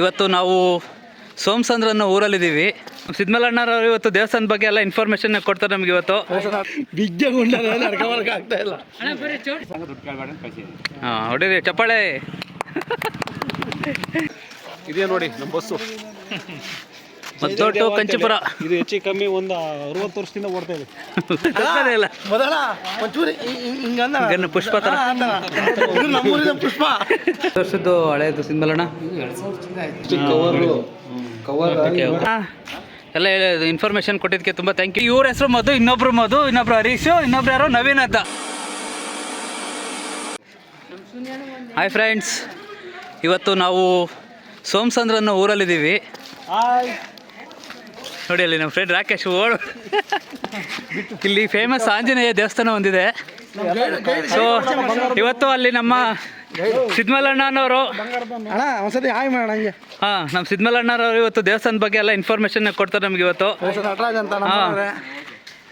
ಇವತ್ತು ನಾವು ಸೋಮಸಂದ್ರ ಅನ್ನೋ ಊರಲ್ಲಿದ್ದೀವಿ. ಸಿದ್ಮಲಣ್ಣರವರು ಇವತ್ತು ದೇವಸ್ಥಾನದ ಬಗ್ಗೆ ಎಲ್ಲ ಇನ್ಫಾರ್ಮೇಶನ್ ಕೊಡ್ತಾರೆ ನಮ್ಗೆ ಇವತ್ತು. ಹಾಂ ಹೊಡೀರಿ ಚಪ್ಪಾಳೆ. ಇದೇ ನೋಡಿ ನಮ್ಮ ಬಸ್ಸು. ಮದ್ದೊಟ್ಟು ಕಂಚಿಪುರ. ಇದು ಹೆಚ್ಚು ಕಮ್ಮಿ ಒಂದು ಅರವತ್ತು ವರ್ಷದಿಂದ ಓಡ್ತಾ ಇದೆ. ಇಲ್ಲ. ಮೊದಲ ಒಂಚೂರು ಹಿಂಗಂದ ಗನ್ನು ಪುಷ್ಪ ತರ. ನಮ್ಮೂರಿನ ಪುಷ್ಪ. ವರ್ಷದ್ದು ಹಳೆಯದು ಸಿದ್ಮಲಣ್ಣ ಕವರು. ಕವರ್ ಎಲ್ಲ ಇನ್ಫಾರ್ಮೇಶನ್ ಕೊಟ್ಟಿದ್ದಕ್ಕೆ ತುಂಬ ಥ್ಯಾಂಕ್ ಯು ಇವ್ರ ಹೆಸರು ಮಧು ಇನ್ನೊಬ್ರು ಮಧು ಇನ್ನೊಬ್ರು ಹರೀಶು ಇನ್ನೊಬ್ರು ಯಾರೋ ನವೀನ್ ಅಂತ. ಹಾಯ್ ಫ್ರೆಂಡ್ಸ್ ಇವತ್ತು ನಾವು ಸೋಮಸಂದ್ರ ಅನ್ನೋ ಊರಲ್ಲಿದ್ದೀವಿ ನೋಡಿ ಅಲ್ಲಿ ನಮ್ಮ ಫ್ರೆಂಡ್ ರಾಕೇಶ್ ಓಡ್. ಇಲ್ಲಿ ಫೇಮಸ್ ಆಂಜನೇಯ ದೇವಸ್ಥಾನ ಹೊಂದಿದೆ ಸೊ ಇವತ್ತು ಅಲ್ಲಿ ನಮ್ಮ ಸಿದ್ಮಲಣ್ಣನವರು ಹಾಂ ನಮ್ಮ ಸಿದ್ಮಲಣ್ಣನವರು ಇವತ್ತು ದೇವಸ್ಥಾನದ ಬಗ್ಗೆ ಎಲ್ಲ ಇನ್ಫಾರ್ಮೇಶನ್ ಕೊಡ್ತಾರೆ ನಮ್ಗೆ ಇವತ್ತು.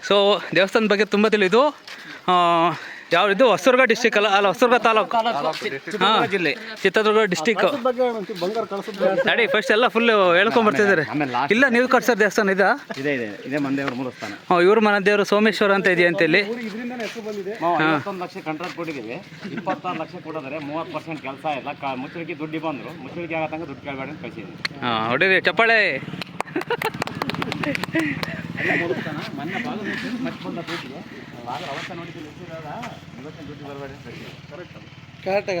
ಸೊ ದೇವಸ್ಥಾನದ ಬಗ್ಗೆ ತುಂಬ ತಿಳಿದು ಯಾವ ಇದು? ಹೊಸದುರ್ಗ ಡಿಸ್ಟಿಕ್ ಅಲ್ಲ? ಅಲ್ಲ ಹೊಸದುರ್ಗ ತಾಲೂಕು. ಹಾಂ ಜಿಲ್ಲೆ ಚಿತ್ರದುರ್ಗ ಡಿಸ್ಟಿಕ್ ಬಗ್ಗೆ ಬಂಗಾರ ಕಳ್ಸೋದು ನಡಿ ಫಸ್ಟ್ ಎಲ್ಲ ಫುಲ್ ಹೇಳ್ಕೊಂಡ್ ಬರ್ತಿದ್ದಾರೆ ಇಲ್ಲ ನೀವು ಕಟ್ಸೋ ದೇವಸ್ಥಾನ ಇದಾ? ಇದೆ ಇದೆ ಇದೇ ಮಂದೇವ್ರ ಮೂಲಸ್ಥಾನ ಹ್ಞೂ ಇವ್ರ ಮನೆ ದೇವರು ಸೋಮೇಶ್ವರ ಅಂತ ಇದೆಯಾ ಇಲ್ಲಿ ಹೆಸರು ಬಂದಿದೆ. ಐವತ್ತೊಂದು ಲಕ್ಷ ಕಾಂಟ್ರಾಕ್ಟ್ ಕೊಟ್ಟಿದ್ದೀವಿ. ಇಪ್ಪತ್ತಾರು ಲಕ್ಷ ಕೊಡೋದ್ರೆ ಮೂವತ್ತು ಪರ್ಸೆಂಟ್ ಕೆಲಸ ಇಲ್ಲ. ಕ ಮುಚ್ಚಳಿಕೆ ದುಡ್ಡು ಬಂದರು. ಮುಚ್ಚಳಿಕೆ ಆಗೋ ತನಕ ದುಡ್ಡು ಕೇಳಬೇಡ ಅಂತ ಕಳಿಸಿದ್ವಿ ಹಾಂ ಹೊಡೀರಿ ಚಪ್ಪಾಳೆ. ಮೊನ್ನೆ ಬಾಗಿಲು ಮುಚ್ಚಿ ಮತ್ತೆ ಬಂದ ಕರೆಕ್ಟಾಗ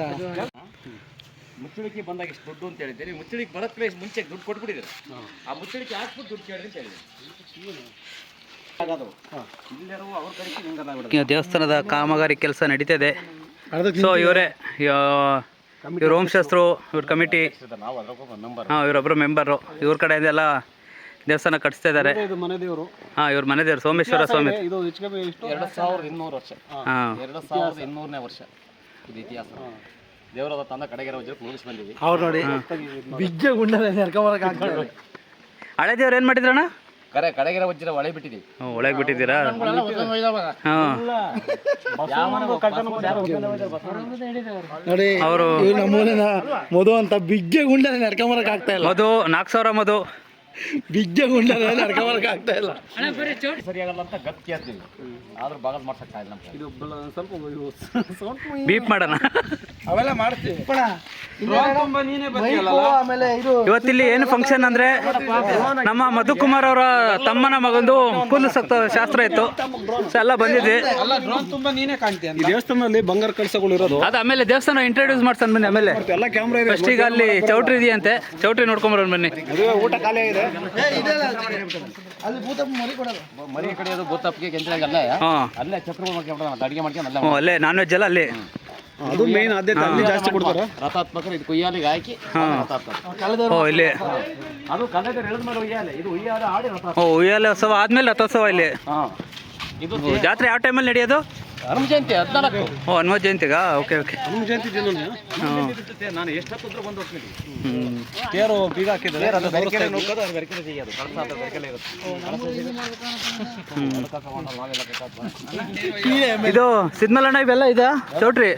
ಮುಚ್ಚಳಿಕೆ ಬಂದಾಗ ಇಷ್ಟು ದುಡ್ಡು ಅಂತ ಹೇಳಿದ್ದೀರಿ. ಮುಚ್ಚಳಿಕೆ ಬರೋಕ್ಕೆ ಪ್ಲೇಸ್ ಮುಂಚೆ ದುಡ್ಡು ಕೊಟ್ಬಿಟ್ಟಿದ್ದಾರೆ. ಆ ಮುಚ್ಚಳಿಕೆ ಹಾಕ್ಬಿಟ್ಟು ದುಡ್ಡು ಕೇಳಿ ಅಂತ ಈ ದೇವಸ್ಥಾನದ ಕಾಮಗಾರಿ ಕೆಲಸ ನಡೀತದೆ. ಸೊ ಇವರೇ ಇವ್ರ ಓಂಶಾಸ್ತ್ರ ಇವ್ರ ಕಮಿಟಿ ನಾವು ಅದ್ರೊಬ್ಬ ನಂಬರ್ ಹಾಂ ಇವರೊಬ್ಬರು ಮೆಂಬರು ಇವ್ರ ಕಡೆಯಿಂದ ಎಲ್ಲ ದೇವಸ್ಥಾನ ಕಟ್ಟಿಸ್ತಾ ಇದ್ದಾರೆ ಇದು ಮನೆ ದೇವರು ಹಾಂ ಇವ್ರ ಮನೆ ದೇವ್ರು ಸೋಮೇಶ್ವರ ಸ್ವಾಮಿ. ಇದು. ಹೆಚ್ಚು ಕಮ್ಮಿ ಇಷ್ಟು? ಎರಡು ಸಾವಿರದ ಇನ್ನೂರು ವರ್ಷ. ಹಾಂ. ಎರಡು ಸಾವಿರದ ಇನ್ನೂರನೇ ವರ್ಷ. ಇದು ಇತಿಹಾಸ. ದೇವರದ ತಂದ ಕಡೆಗೆ ಮುಗಿಸಿ ಬಂದಿವಿ ಅವ್ರು ನೋಡಿ. ಹಳೆ ದೇವ್ರ ಏನು ಮಾಡಿದ್ರಣ್ಣ? ಕರೆ ಕಡೆಗೆರೆ ವಜ್ರ ಒಳೆ ಬಿಟ್ಟಿದ್ದೀವಿ ಹ್ಞೂ ಒಳಗೆ ಬಿಟ್ಟಿದ್ದೀರಾ? ಹಾಂ. ನೋಡಿ ಅವರು ನಮ್ಮೂರಿನ ಮಧು ಅಂತ ಬಿಗ್ಗೆ ಗುಂಡನೆ ನಡ್ಕೊಬರಕ್ ಆಗ್ತಾ ಇಲ್ಲ. ಮಧು ನಾಲ್ಕು ಸಾವಿರ ಮಧು. ಬಿಗ್ಗೆ ಗುಂಡಲ್ಲ ನಡ್ಕೊಬರಕ್ ಆಗ್ತಾ ಇಲ್ಲ. ಸರಿಯಾಗಲ್ಲ ಅಂತ ಗಟ್ಟಿ ಆಗ್ತೀವಿ ಆದ್ರೂ ಬಾಗಲ್ ಮಾಡ್ಸಕ್ ಆಗಿಲ್ಲ ನಮ್ಮ ಇದು ಸ್ವಲ್ಪ ಸೌಂಡ್ ಬೀಪ್ ಮಾಡೋಣ. ಅವೆಲ್ಲ ಮಾಡ್ತೀವಿ. ಆಮೇಲೆ ಇದು ಇವತ್ತಿಲ್ಲಿ ಏನು ಫಂಕ್ಷನ್ ಅಂದ್ರೆ ನಮ್ಮ ಮಧುಕುಮಾರ್ ಅವರ ತಮ್ಮನ ಮಗಂದು ಕುಲ್ಲು ಸತ್ತ ಶಾಸ್ತ್ರ ಇತ್ತು. ಎಲ್ಲ ಬಂದಿದ್ವಿ ಈ ದೇವಸ್ಥಾನದಲ್ಲಿ ಬಂಗಾರ ಕಳಸಗಳು ಇರೋದು. ಅದು ಆಮೇಲೆ ದೇವಸ್ಥಾನ ಇಂಟ್ರೊಡ್ಯೂಸ್ ಮಾಡ್ತಾನೆ ಬನ್ನಿ ಆಮೇಲೆ. ಎಲ್ಲ ಕ್ಯಾಮ್ರಾ ಇದೆ. ಫಸ್ಟ್ ಈಗ ಅಲ್ಲಿ ಚೌಟ್ರಿ ಇದೆಯಂತೆ. ಚೌಟ್ರಿ ನೋಡ್ಕೊಂಬರೋಣ ಬನ್ನಿ. ಊಟ ಖಾಲಿ ಇದೆಲ್ಲ ಅಲ್ಲಿ ಭೂತ ಮರಿ ಕೊಡೋದು. ಮರಿ ಕಡೆ ಅದು ಭೂತಪ್ಪಿಗೆ ಕೆಂಚನಾಗ ಅಲ್ಲೇ ಹಾಂ. ಅಲ್ಲೇ ಚಕ್ರ ಮಾಡ್ಕೊಂಡು ಅಡುಗೆ ಮಾಡ್ಕೊಂಡು ಅಲ್ಲೇ ಹ್ಞೂ ಅಲ್ಲೇ ನಾನ್ ವೆಜ್ ಎಲ್ಲ ಅಲ್ಲಿ. ಅದು ಮೇನ್ ಆದ್ಯತೆ ಅಲ್ಲಿ ಜಾಸ್ತಿ ಕೊಡ್ತಾರೆ. ರಥಾತ್ಮಕರು ಇದು ಕುಯ್ಯಾಲಿಗೆ ಹಾಕಿ ಓ ಇಲ್ಲಿ. ಅದು ಕನ್ನಡ ಎಳೆದ ಮೇಲೆ ಉಯ್ಯಾಲೆ. ಇದು ಉಯ್ಯಾಲೆ ಆಡಿ ರಥ ಓ ಉಯ್ಯಾಲೆ ಉತ್ಸವ ಆದ್ಮೇಲೆ ರಥೋತ್ಸವ ಇಲ್ಲಿ. ಹಾಂ. ಇದು ಜಾತ್ರೆ ಯಾವ ಟೈಮಲ್ಲಿ ನಡೆಯೋದು? ಹನುಮ ಜಯಂತಿ ಹದಿನಾಲ್ಕು. ಓ ಹನುಮ ಜಯಂತಿಗಾ ಓಕೆ. ಓಕೆ ಹನುಮ ಜಯಂತಿ ದಿನ ನಾನು ಎಷ್ಟು ಬಂದು ಹೋಗ್ತೀನಿ. ಹ್ಞೂ ತೇರು ಬೀಗ ಹಾಕಿದ್ದಾರೆ ಅದು ಬೆರಕೆಲೆ ನುಗ್ಗೋದು ಅದು ಬೆರಕೆಲೆ ತೆಗಿಯೋದು ಕಳಸ ಅದು ಬೆರಕೆಲೆ ಇರುತ್ತೆ. ಇದು ಸಿದ್ಮಲಣ್ಣ ಇವೆಲ್ಲ ಇದೆ? ಚೌಟ್ರಿ?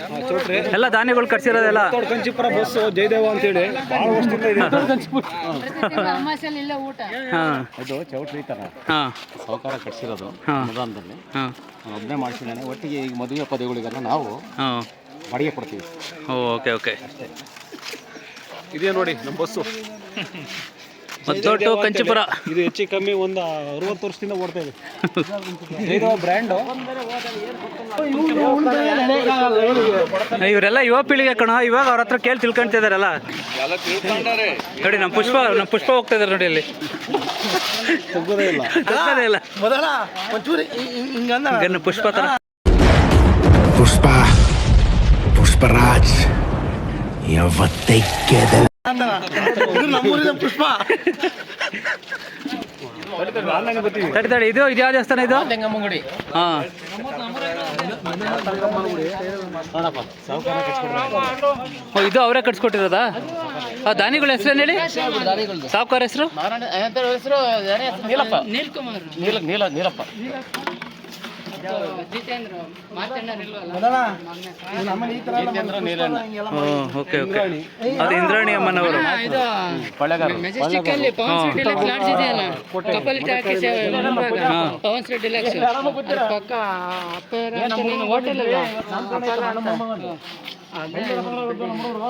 ಎಲ್ಲ ಧಾನ್ಯಗಳು ಕಟ್ಸಿರೋದೆಲ್ಲ? ಕಂಚಿಪುರ ಬಸ್ ಜಯದೇವ ಅಂತೇಳಿ. ಭಾಳ ವರ್ಷದಿಂದ ಇದೆ ಅಮಾಸಲ್ಲಿ ಇಲ್ಲ ಊಟ. ಹಾಂ. ಇದು ಚೌಟ್ರಿ ತರ. ಹಾಂ. ಸಹಕಾರ ಕಟ್ಸಿರೋದು ಹಾಂ. ಮದಾನದಲ್ಲಿ. ಹಾಂ. ಒಬ್ಬನೇ ಮಾಡಿಸಿದ್ದಾನೆ. ಒಟ್ಟಿಗೆ ಈಗ ಮದುವೆ ಪದವಿಗಳಿಗೆಲ್ಲ ನಾವು ಹಾಂ. ಬಾಡಿಗೆ ಕೊಡ್ತೀವಿ. Okay okay. ಓಕೆ ಇದೇ ನೋಡಿ ನಮ್ಮ ಬಸ್ಸು. ಮದ್ದೊಟ್ಟು ಕಂಚಿಪುರ. ಇದು ಹೆಚ್ಚು ಕಮ್ಮಿ ಒಂದು ಅರವತ್ತು ವರ್ಷದಿಂದ ಓಡ್ತಾ ಇದೆ. ಇದು ಬ್ರ್ಯಾಂಡು. ಇವರೆಲ್ಲ ಯುವ ಪೀಳಿಗೆ ಕಣ ಇವಾಗ ಅವ್ರ ಹತ್ರ ಕೇಳಿ ತಿಳ್ಕೊಂತಿದಾರಲ್ಲ. ನೋಡಿ ನಮ್ಮ ಪುಷ್ಪ ನಮ್ಮ ಪುಷ್ಪ ಹೋಗ್ತಾ ಇದಾರೆ ನೋಡಿ ಅಲ್ಲಿ ಇಲ್ಲ. ಗನ್ನು ಪುಷ್ಪ ತರ. ಪುಷ್ಪ ಪುಷ್ಪರಾಜ್ ನಮ್ಮೂರಿನ ಪುಷ್ಪ. ತಡಿ ತಡಿ ಇದು ಇದು ಯಾವ ದೇವಸ್ಥಾನ ಇದು? ತೆಂಗಮ್ಮಗುಡಿ ಹಾಂ ಇದು ಅವರೇ ಕಟ್ಸ್ಕೊಟ್ಟಿರೋದಾ? ಆ ದಾನಿಗಳ ಹೆಸರು ಹೇಳಿ? ಸಾವುಕಾರ ಹೆಸರು? ನೀಲಪ್ಪ. ನೀಲ ನೀಲ ನೀಲಪ್ಪ. Okay okay. ಅದು ಇಂದ್ರಾಣಿ ಅಮ್ಮನವರು.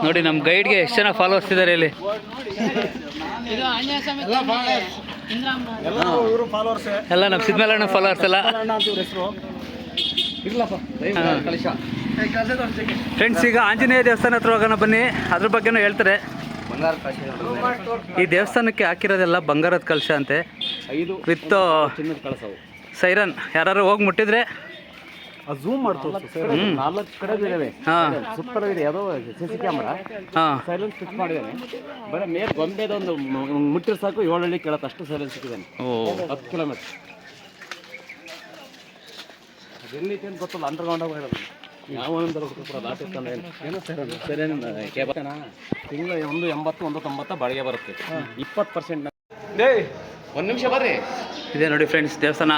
ನೋಡಿ ನಮ್ಮ ಗೈಡ್ಗೆ ಎಷ್ಟು ಜನ ಫಾಲೋವರ್ಸ್ ಇದ್ದಾರೆ ಇಲ್ಲಿ? ಆಂಜನೇಯ ಇವರು ಫಾಲೋವರ್ಸ್ ಎಲ್ಲ ನಮ್ಮ ಸಿದ್ಮೇಲಣ್ಣ ಫಾಲೋವರ್ಸ್ ಎಲ್ಲ. ಹೆಸರು. ಫ್ರೆಂಡ್ಸ್ ಈಗ ಆಂಜನೇಯ ದೇವಸ್ಥಾನ ಹತ್ರ ಹೋಗೋಣ ಬನ್ನಿ. ಅದ್ರ ಬಗ್ಗೆನೂ ಹೇಳ್ತಾರೆ. ಈ ದೇವಸ್ಥಾನಕ್ಕೆ ಹಾಕಿರೋದೆಲ್ಲ ಬಂಗಾರದ ಕಲಶ ಅಂತೆ. ಐದು ವಿತ್ ಸೈರನ್ ಯಾರು ಹೋಗಿ ಮುಟ್ಟಿದ್ರೆ ಝೂಮ್ ಮಾಡ್ತು ಸರ್. ನಾಲ್ಕು ಕಡೆ ಇದಾವೆ ಸುತ್ತಲೂ ಇದೆ ಯಾವುದೋ C C camera silence fix ಮಾಡಿದ್ದಾನೆ. ಬರೀ ಮೇಲೆ ಗೊಂಬೆದೊಂದು ಮುಟ್ಟಿರ್ ಸಾಕು ಏಳು ಹಳ್ಳಿ ಕೇಳತ್ತೆ. ಅಷ್ಟು ಸೈಲೆನ್ಸ್ ಸಿಕ್ಕಿದ್ದಾನೆ. ಹತ್ತು ಕಿಲೋಮೀಟರ್ ಅದೆಲ್ಲೈತೆ ಅಂತ ಗೊತ್ತಲ್ಲ. ಅಂಡರ್ಗ್ರೌಂಡ್ ಹೋಗಿರೋದು. ಯಾವ ಒಂದು ತಿಂಗಳ ಒಂದು ಎಂಬತ್ತು ಒಂದು ತೊಂಬತ್ತ ಬಾಡಿಗೆ ಬರುತ್ತೆ. ಇಪ್ಪತ್ತು ಪರ್ಸೆಂಟ್ ಒಂದು ನಿಮಿಷ ಬರ್ರಿ. ಇದೆ ನೋಡಿ ಫ್ರೆಂಡ್ಸ್ ದೇವಸ್ಥಾನ.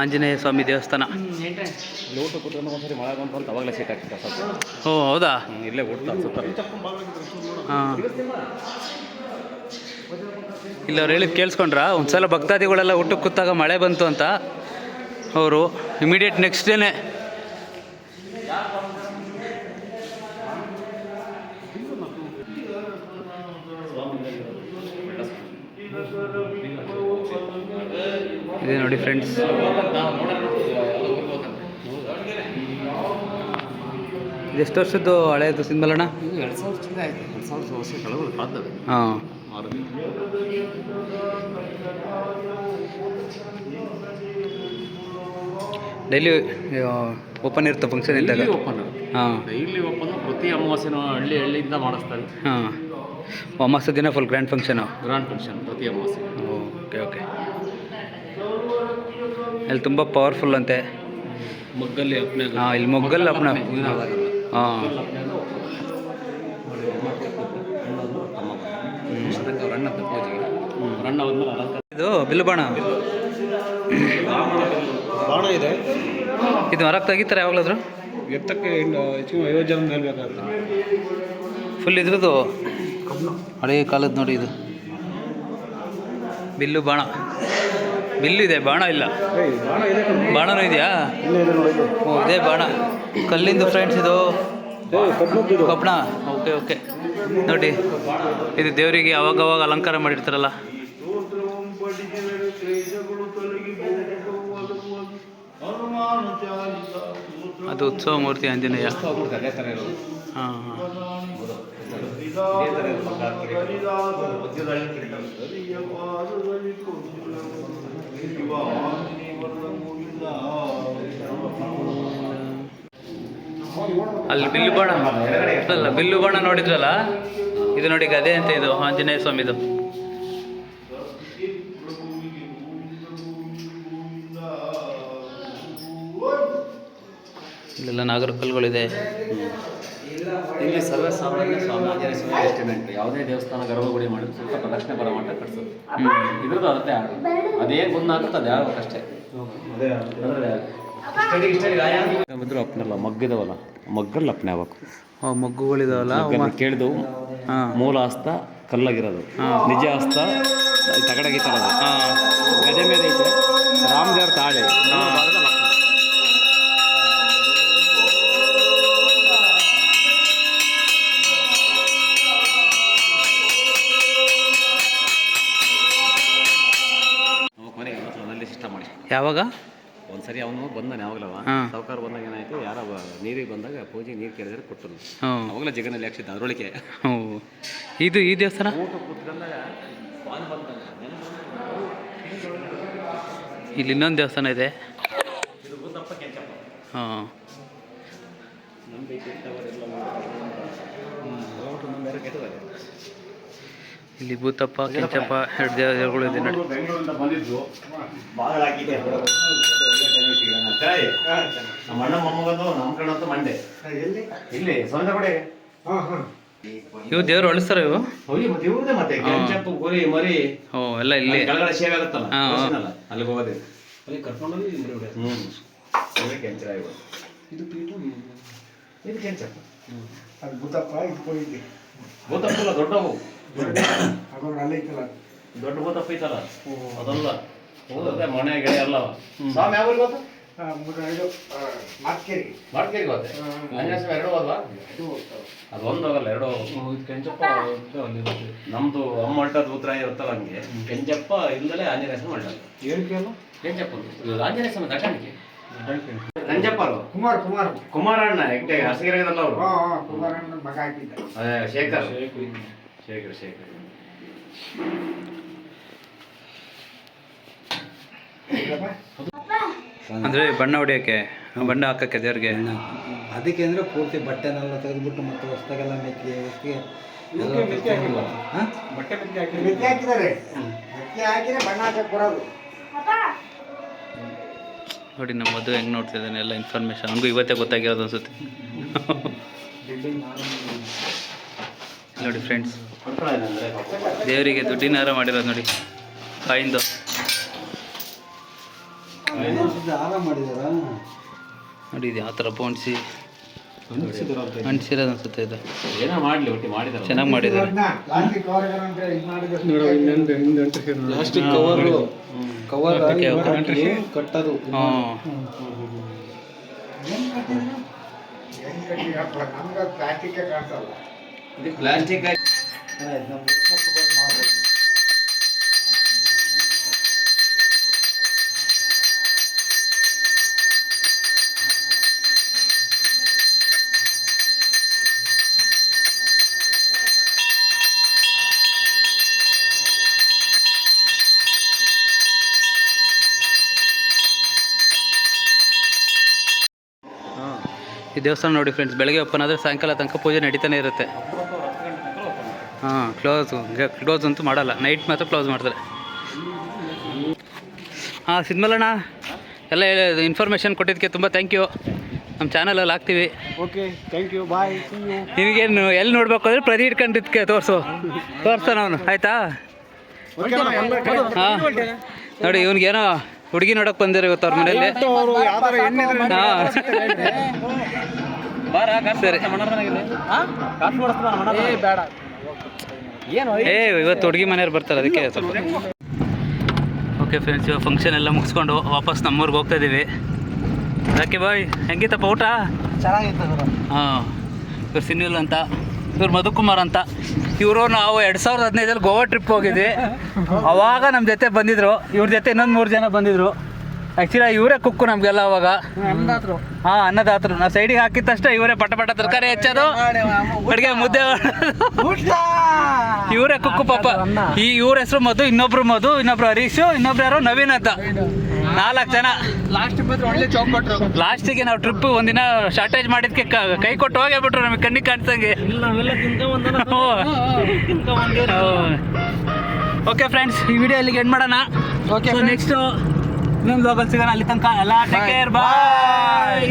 ಆಂಜನೇಯ ಸ್ವಾಮಿ ದೇವಸ್ಥಾನ. ಲೋಟ ಒಂದು ಒಂದ್ಸರಿ ಮಳೆ ಬಂತು ಅಂತ ಅವಾಗಲೇ ಸೀಟ್ ಹಾಕ್ತಾರೆ ಸ್ವಲ್ಪ ಓ ಹೌದಾ? ಇಲ್ಲೇ ಓಡ್ತಾ ಸುತ್ತಾರೆ ಹಾಂ. ಇಲ್ಲ ಅವ್ರು ಹೇಳಿದ್ ಕೇಳಿಸ್ಕೊಂಡ್ರ? ಒಂದ್ಸಲ ಭಕ್ತಾದಿಗಳೆಲ್ಲ ಊಟಕ್ಕೆ ಕೂತಾಗ ಮಳೆ ಬಂತು ಅಂತ ಅವರು. ಇಮಿಡಿಯೇಟ್ ನೆಕ್ಸ್ಟ್ ಡೇನೆ ಇದೆ ನೋಡಿ ಫ್ರೆಂಡ್ಸ್ ಎಷ್ಟು ವರ್ಷದ್ದು ಹಳೆಯದು ಸಿಂಬಲಣ್ಣ ಎರಡು ಸಾವಿರ ಆಯ್ತು. ಎರಡು ಸಾವಿರ ವರ್ಷ ಕೆಳಗಡೆ ಹಾಂ. ಮಾರುತಿ ಡೈಲಿ ಓಪನ್ ಇರುತ್ತೆ ಫಂಕ್ಷನ್ ಇದ್ದಾಗ? ಓಪನ್. ಹಾಂ. ಡೈಲಿ ಓಪನ್ ಪ್ರತಿ ಅಮಾವಾಸ್ಯೆನೂ ಹಳ್ಳಿ ಹಳ್ಳಿಯಿಂದ ಮಾಡಿಸ್ತಾರೆ. ಹಾಂ. ಅಮಾವಾಸ್ಯ ದಿನ full grand function grand function ಪ್ರತಿ ಅಮಾವಾಸ್ಯೆ. Okay okay. ಅಲ್ಲಿ ತುಂಬ ಪವರ್ಫುಲ್ ಅಂತೆ. ಮಗ್ಗಲ್ಲಿ ಹಾಂ ಇಲ್ಲಿ ಮೊಗ್ಗಲ್ಲಿ ಅಪ್ಪನ ಹಾಂ. ಇದು ಬಿಲ್ಲು ಬಾಣ. ಬಾಣ ಇದೆ. ಇದು ಹೊರಗೆ ತೆಗಿತಾರೆ ಯಾವಾಗಲಾದ್ರು? ಎತ್ತಕ್ಕೆ ಇನ್ನು ಹೆಚ್ಚು ಐವತ್ತು ಜನ ಮೇಲ್ಬೇಕಾಗುತ್ತೆ. ಫುಲ್ ಇದ್ರದ್ದು? ಹಳೆಯ ಕಾಲದ ನೋಡಿ ಇದು. ಬಿಲ್ಲು ಬಾಣ. ಬಿಲ್ಲು ಇದೆ ಬಾಣ ಇಲ್ಲ. ಬಾಣನೂ ಇದೆಯಾ? ಓ, ಇದೇ ಬಾಣ. ಕಲ್ಲಿಂದು ಫ್ರೆಂಡ್ಸ್ ಇದು? Koppana okay okay. ನೋಡಿ, ಇದು ದೇವರಿಗೆ ಅವಾಗವಾಗ ಅಲಂಕಾರ ಮಾಡಿರ್ತಾರಲ್ಲ. ಅದು ಉತ್ಸವ ಮೂರ್ತಿ ಆಂಜನೇಯ. ಅಲ್ಲಿ ಬಿಲ್ಲು ಬಾಣ, ಅಲ್ಲ, ಬಿಲ್ಲು ಬಾಣ ನೋಡಿದ್ರಲ್ಲ? ಇದು ನೋಡಿ ಗದೆ ಅಂತ ಇದು, ಆಂಜನೇಯ ಸ್ವಾಮಿದು. ಇಲ್ಲೆಲ್ಲ ನಾಗರ ಕಲ್ಲುಗಳಿದೆ ಇಲ್ಲಿ ಸರ್ವಸಾಮಾನ್ಯ ಸ್ವಾಮಿ ಆಂಜನೇಯ ಸ್ವಾಮಿ ರೆಸ್ಟೋರೆಂಟ್ ಯಾವುದೇ ದೇವಸ್ಥಾನ ಗರ್ಭಗುಡಿ ಮಾಡಿದ್ರು ಸ್ವಲ್ಪ ಪ್ರದಕ್ಷಿಣೆ ಬರೋ ಮಟ್ಟ ಕಟ್ಸೋದು ಇದ್ರದ್ದು ಅದಕ್ಕೆ ಆಡು. ಅದೇನು ಗುಣ ಆಗುತ್ತೆ ಅದು ಆಗ್ಬೇಕಷ್ಟೇ ಇದ್ರು ಅಪ್ಪನಲ್ಲ ಮಗ್ಗಿದವಲ್ಲ. ಮಗ್ಗಲ್ಲಿ ಅಪ್ಪನೆ ಆಗ್ಬೇಕು. ಮಗ್ಗುಗಳಿದಾವಲ್ಲ ಕೇಳಿದವು ಹಾಂ. ಮೂಲ ಹಸ್ತ ಕಲ್ಲಾಗಿರೋದು. ನಿಜ ಹಸ್ತ ತಗಡಗಿತರೋದು ಹಾಂ. ಗದೆ ಮೇಲೆ ಐತೆ. ರಾಮದೇವ್ರ ತಾಳೆ. ಯಾವಾಗ? ಒಂದ್ಸರಿ ಅವನು ಬಂದಾನೆ ಯಾವಾಗಲವ? ಸೌಕಾರ ಸಾವುಕಾರ ಬಂದಾಗ ಏನಾಯ್ತು ಯಾರ ನೀರಿಗೆ ಬಂದಾಗ ಪೂಜೆ ನೀರು ಕೇಳಿದ್ರೆ ಕೊಟ್ಟರು ಅವಾಗಲೇ ಜಗನಲ್ಲಿ ಹಾಕ್ಸಿದ್ದ ಅದರೊಳಗೆ. ಹ್ಞೂ. ಇದು ಈ ದೇವಸ್ಥಾನ? ಇಲ್ಲಿ ಇನ್ನೊಂದು ದೇವಸ್ಥಾನ ಇದೆ. ಹಾಂ ಕೆಟ್ಟವರೆಲ್ಲ ಊಟ ನಮ್ಮ ಕೆಟ್ಟದಾರೆ ಇಲ್ಲಿ ಭೂತಪ್ಪ ಕೆಂಚಪ್ಪ ಎರಡು ದೇವರುಗಳು ಇದೆ ನೋಡಿ. ಬೆಂಗಳೂರಿಂದ ಬಂದಿದ್ದು ಬಾಗಿಲು ಹಾಕಿದೆ ನಮ್ಮ ಅಣ್ಣ ಮೊಮ್ಮಗಂದು ನಮ್ಮ ಕಡೆ ಮಂಡೆ. ಇಲ್ಲಿ ಸ್ವಂತ ಕಡೆ. ಇವು ದೇವ್ರು ಅಳಿಸ್ತಾರ ಇವು ಮತ್ತೆ ಇವ್ರದೇ ಮತ್ತೆ ಕೆಂಚಪ್ಪು ಕುರಿ ಮರಿ. ಓ ಎಲ್ಲ ಇಲ್ಲಿ. ಕೆಳಗಡೆ ಸೇವೆ ಆಗುತ್ತಲ್ಲ ಹಾ, ಹಾ. ತೋರ್ಸಿನಲ್ಲ, ಅಲ್ಲಿಗೆ ಹೋಗೋದೇ. ಅಲ್ಲಿ ಕರ್ಕೊಂಡೋಗಿ ಇಲ್ಲಿ ಹೊಡೆಯೋದು. ಹ್ಞೂ ಇವೇ ಕೆಂಚರಾಯಿಗಳು ಇದು ಪೀಠ ಇದು ಕೆಂಚಪ್ಪ. ಅದು ಭೂತಪ್ಪ ಇದು ಭೂತಪ್ಪಲ್ಲ ದೊಡ್ಡವು. ದೊಡ್ಡ ಗೊತ್ತಪ್ಪ ಐತಲ್ಲ? ಅದಲ್ಲ. ಹೋಗುತ್ತೆ ಮನೆ ಗಿಡ ಎಲ್ಲ. ಸ್ವಾಮಿ ಯಾವ ಊರಿಗೆ ಎರಡು ಹೋದ್ವಾ? ಅದು ಒಂದು ಹೋಗಲ್ಲ ಎರಡು ಕೆಂಚಪ್ಪ. ನಮ್ದು ಅಮ್ಮ ಹೊಲ್ಟದ ಉತ್ತರ ಇರುತ್ತಲ್ಲ ಹಂಗೆ. ಕೆಂಚಪ್ಪ ಇಲ್ದಲೇ ಆಂಜನೇಯ ಸ್ವಾಮಿ ಹೊಲ್ಟದ ಕೆಂಜಪ್ಪ ಅಲ್ಲ ಕೆಂಚಪ್ಪ ಇದು ಆಂಜನೇಯ ಸ್ವಾಮಿ ದಟ್ಟಣಿಕೆ. ನಂಜಪ್ಪ ಅಲ್ವಾ ಕುಮಾರ್ ಕುಮಾರ್. ಕುಮಾರಣ್ಣ ಹೆಂಗೆ ಹಸಿಗಿರಗದಲ್ಲ ಅವರು. ಮಗ ಹಾಕಿದ್ದ. ಅದೇ ಶೇಖರ್. ಶೇಖರ್ ಶೇಖರ್. ಅಂದರೆ ಬಣ್ಣ ಹೊಡಿಯೋಕ್ಕೆ ಬಣ್ಣ ಹಾಕಕ್ಕೆ ದೇವ್ರಿಗೆ? ಅದಕ್ಕೆ ಅಂದ್ರೆ ಪೂರ್ತಿ ಬಟ್ಟೆನೆಲ್ಲ ತೆಗೆದ್ಬಿಟ್ಟು ಮತ್ತೆ ಹೊಸ್ದಾಗೆಲ್ಲ ಮೆತ್ತಿ ಹೊಸ್ಗೆ ಬಟ್ಟೆ ಮೆತ್ತಿ ಹಾಕಿ ಮೆತ್ತೆ ಹಾಕಿದ್ದಾರೆ. ಮೆತ್ತೆ ಹಾಕಿದ್ರೆ ಬಣ್ಣ ಹಾಕಕ್ ಬರೋದು. ನೋಡಿ ನಮ್ಮ ಮದುವೆ ಹೆಂಗೆ ನೋಡ್ತಿದ್ದಾನೆ ಎಲ್ಲ ಇನ್ಫಾರ್ಮೇಷನ್ ಹಂಗೂ ಇವತ್ತೇ ಗೊತ್ತಾಗಿರೋದು ಅನ್ಸುತ್ತೆ. ನೋಡಿ ಫ್ರೆಂಡ್ಸ್ ದೇವರಿಗೆ ದುಡ್ಡಿನ ಹಾರ ಮಾಡಿರೋದು ನೋಡಿ. ಕಾಯಿಂದ. ನೋಡಿ ಇದು ಯಾವ ಥರ ಪೋಣಿಸಿ. ಅಂಟಿಸಿರೋದು ಅನ್ಸುತ್ತೆ ಇದು. ಏನೋ ಮಾಡ್ಲಿ ಒಟ್ಟಿ ಮಾಡಿದಾರೆ. ಚೆನ್ನಾಗಿ ಮಾಡಿದ್ದಾರೆ ಪ್ಲಾಸ್ಟಿಕ್ ಹಾಂ ಪ್ಲಾಸ್ಟಿಕ್ ಈ ದೇವಸ್ಥಾನ ನೋಡಿ ಫ್ರೆಂಡ್ಸ್ ಬೆಳಗ್ಗೆ ಓಪನ್ ಆದರೆ ಸಾಯಂಕಾಲ ತನಕ ಪೂಜೆ ನಡೀತಾನೆ ಇರುತ್ತೆ. ಹಾಂ ಕ್ಲೋಸು ಕ್ಲೋಸ್ ಅಂತೂ ಮಾಡಲ್ಲ. ನೈಟ್ ಮಾತ್ರ ಕ್ಲೋಸ್ ಮಾಡ್ತಾರೆ. ಹಾಂ ಸಿದ್ಮಲಣ್ಣ ಎಲ್ಲ ಇನ್ಫಾರ್ಮೇಷನ್ ಕೊಟ್ಟಿದ್ದಕ್ಕೆ ತುಂಬ ಥ್ಯಾಂಕ್ ಯು ನಮ್ಮ ಚಾನಲಲ್ಲಿ ಹಾಕ್ತೀವಿ. ಓಕೆ ಥ್ಯಾಂಕ್ ಯು ಬಾಯ್ ನಿನಗೇನು ಎಲ್ಲಿ ನೋಡ್ಬೇಕು ಅಂದರೆ ಪ್ರತಿ ಇಟ್ಕೊಂಡಿದ್ದಕ್ಕೆ ತೋರಿಸು. ತೋರಿಸ್ತಾನ ಅವನು ಆಯಿತಾ? ಹಾಂ. ನೋಡಿ ಇವ್ನಿಗೇನೋ ಹುಡುಗಿ ನೋಡೋಕೆ ಬಂದಿರೋ ಇವತ್ತು ಅವ್ರ ಮನೇಲಿ. ಹಾಂ. ಸರಿ. ಏ ಇವತ್ತು ಹುಡುಗಿ ಮನೆಯವ್ರು ಬರ್ತಾರೆ ಅದಕ್ಕೆ ಸ್ವಲ್ಪ. ಓಕೆ ಫ್ರೆಂಡ್ಸ್ ಇವಾಗ ಫಂಕ್ಷನ್ ಎಲ್ಲ ಮುಗಿಸ್ಕೊಂಡು ವಾಪಸ್ ನಮ್ಮೂರಿಗೆ ಹೋಗ್ತಾ ಇದ್ದೀವಿ ಯಾಕೆ ಬಾಯ್ ಹೆಂಗಿತ್ತಪ್ಪ ಊಟ? ಚೆನ್ನಾಗಿತ್ತು ಹಾಂ ಇವ್ರು ಸಿನಿಲ್ ಅಂತ ಇವ್ರು ಮಧುಕುಮಾರ್ ಅಂತ. ಇವರು ನಾವು ಎರಡು ಸಾವಿರದ ಹದಿನೈದಲ್ಲಿ ಗೋವಾ ಟ್ರಿಪ್ ಹೋಗಿದ್ವಿ. ಅವಾಗ ನಮ್ಮ ಜೊತೆ ಬಂದಿದ್ರು ಇವ್ರ ಜೊತೆ ಇನ್ನೊಂದು ಮೂರು ಜನ ಬಂದಿದ್ರು. ಆ್ಯಕ್ಚುಲಿ ಇವರೇ ಕುಕ್ಕು ನಮಗೆಲ್ಲ ಅವಾಗ. ಹಾ ಅನ್ನದಾತರು. ನಾವು ಸೈಡಿಗೆ ಹಾಕಿದ ತಕ್ಷಣ ಇವರೇ ಪಟ ಪಟ ತರಕಾರಿ ಹೆಚ್ಚೋದು. ಅಡುಗೆ ಮುದ್ದೆ. ಇವರೇ ಕುಕ್ಕು ಪಾಪ. ಈ ಇವ್ರ ಹೆಸರು ಮದು ಇನ್ನೊಬ್ರು ಮದು ಇನ್ನೊಬ್ರು ಹರೀಶು ಇನ್ನೊಬ್ರು ಯಾರು ನವೀನ್ ಅಂತ. ನಾಲ್ಕು ಜನ. ಲಾಸ್ಟ್ಗೆ ಲಾಸ್ಟಿಗೆ ನಾವು ಟ್ರಿಪ್ ಒಂದಿನ ಶಾರ್ಟೇಜ್ ಮಾಡಿದ್ಕೆ ಕ- ಕೈ ಕೊಟ್ಟು ಹೋಗೇ ಬಿಟ್ರು ನಮಗೆ ಕಣ್ಣಿಗೆ ಕಾಣಿಸಂಗೆ. ಓಕೆ ಫ್ರೆಂಡ್ಸ್ ಈ ವಿಡಿಯೋ ಇಲ್ಲಿಗೆ ಎಂಡ್ ಮಾಡೋಣ. ಓಕೆ ನೆಕ್ಸ್ಟ್ ಇನ್ನೊಂದು ಲೋಕಲ್ ಸಿಗೋಣ ಅಲ್ಲಿ ತನಕ ಎಲ್ಲ ಟೇಕ್ ಕೇರ್ ಬಾಯ್